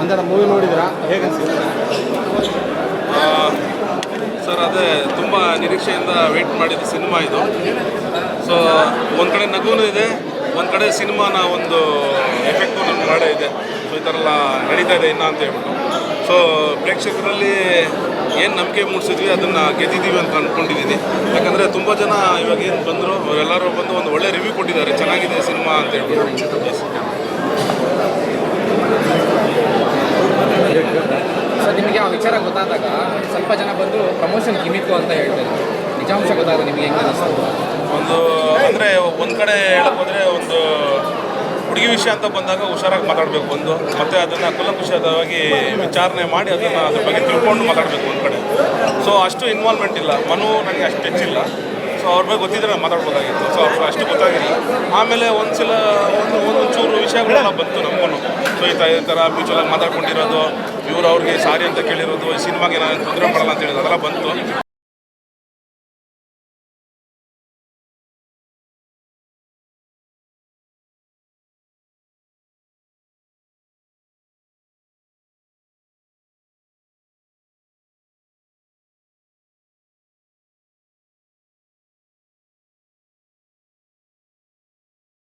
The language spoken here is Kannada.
ಅಂದರ ಮೂವಿ ನೋಡಿದ್ರಾ ಹೇಗೆ ಸರ್, ಅದೇ ತುಂಬ ನಿರೀಕ್ಷೆಯಿಂದ ವೆಯ್ಟ್ ಮಾಡಿದ ಸಿನಿಮಾ ಇದು. ಸೊ ಒಂದು ಕಡೆ ನಗುನು ಇದೆ, ಒಂದು ಕಡೆ ಸಿನಿಮಾನ ಒಂದು ಎಫೆಕ್ಟು ನಮ್ಮ ಮಾಡೇ ಇದೆ. ಸೊ ಈ ಥರ ಎಲ್ಲ ನಡೀತಾ ಇದೆ ಇನ್ನ ಅಂತ ಹೇಳ್ಬಿಟ್ಟು. ಸೊ ಪ್ರೇಕ್ಷಕರಲ್ಲಿ ಏನು ನಂಬಿಕೆ ಮೂಡಿಸಿದ್ವಿ, ಅದನ್ನು ಗೆದ್ದಿದ್ದೀವಿ ಅಂತ ಅಂದ್ಕೊಂಡಿದ್ದೀನಿ ಯಾಕಂದರೆ ತುಂಬ ಜನ ಇವಾಗ ಏನು ಬಂದರು, ಅವರೆಲ್ಲರೂ ಬಂದು ಒಂದು ಒಳ್ಳೆ ರಿವ್ಯೂ ಕೊಟ್ಟಿದ್ದಾರೆ. ಚೆನ್ನಾಗಿದೆ ಸಿನಿಮಾ ಅಂತ ಹೇಳ್ಬಿಟ್ಟು Yes. ಸೊ ನಿಮಗೆ ಆ ವಿಚಾರ ಗೊತ್ತಾದಾಗ ಸ್ವಲ್ಪ ಜನ ಬಂದು ಪ್ರಮೋಷನ್ ಕಿಮಿತ್ತು ಅಂತ ಹೇಳ್ತಾರೆ. ನಿಜಾಂಶ ಗೊತ್ತಾಗ ನಿಮಗೆ ಹೆಂಗೆ ಒಂದು, ಅಂದರೆ ಒಂದು ಕಡೆ ಹೇಳೋಕ್ಕೋದ್ರೆ ಒಂದು ಹುಡುಗಿ ವಿಷಯ ಅಂತ ಬಂದಾಗ ಹುಷಾರಾಗಿ ಮಾತಾಡಬೇಕು ಒಂದು, ಮತ್ತು ಅದನ್ನು ಕುಲಂಕುಷವಾಗಿ ವಿಚಾರಣೆ ಮಾಡಿ ಅದನ್ನು ಅದ್ರ ಬಗ್ಗೆ ತಿಳ್ಕೊಂಡು ಮಾತಾಡಬೇಕು ಒಂದು ಕಡೆ. ಸೊ ಅಷ್ಟು ಇನ್ವಾಲ್ವ್ಮೆಂಟ್ ಇಲ್ಲ. ಮನು ನನಗೆ ಅಷ್ಟು ಹೆಚ್ಚಿಲ್ಲ ಸೊ ಅವ್ರ ಬಗ್ಗೆ ಗೊತ್ತಿದ್ರೆ ನಾನು ಮಾತಾಡ್ಬೋದಾಗಿತ್ತು. ಸೊ ಅವ್ರಿಗೆ ಅಷ್ಟು ಗೊತ್ತಾಗಿಲ್ಲ. ಆಮೇಲೆ ಒಂದು ಸಲ ಒಂದು ಒಂದು ಚೂರು ವಿಷಯಗಳೆಲ್ಲ ಬಂತು ನಮಗೂ ಸೊ ಈ ಥರ ಈ ಥರ ಮ್ಯೂಚುವಲಾಗಿ ಮಾತಾಡ್ಕೊಂಡಿರೋದು ಇವ್ರು ಅವ್ರಿಗೆ ಸಾರಿ ಅಂತ ಕೇಳಿರೋದು ಸಿನಿಮಾಗೆ ನಾನು ತೊಂದರೆ ಮಾಡಲ್ಲ ಅಂತ ಹೇಳಿದ್ರು ಅದೆಲ್ಲ ಬಂತು.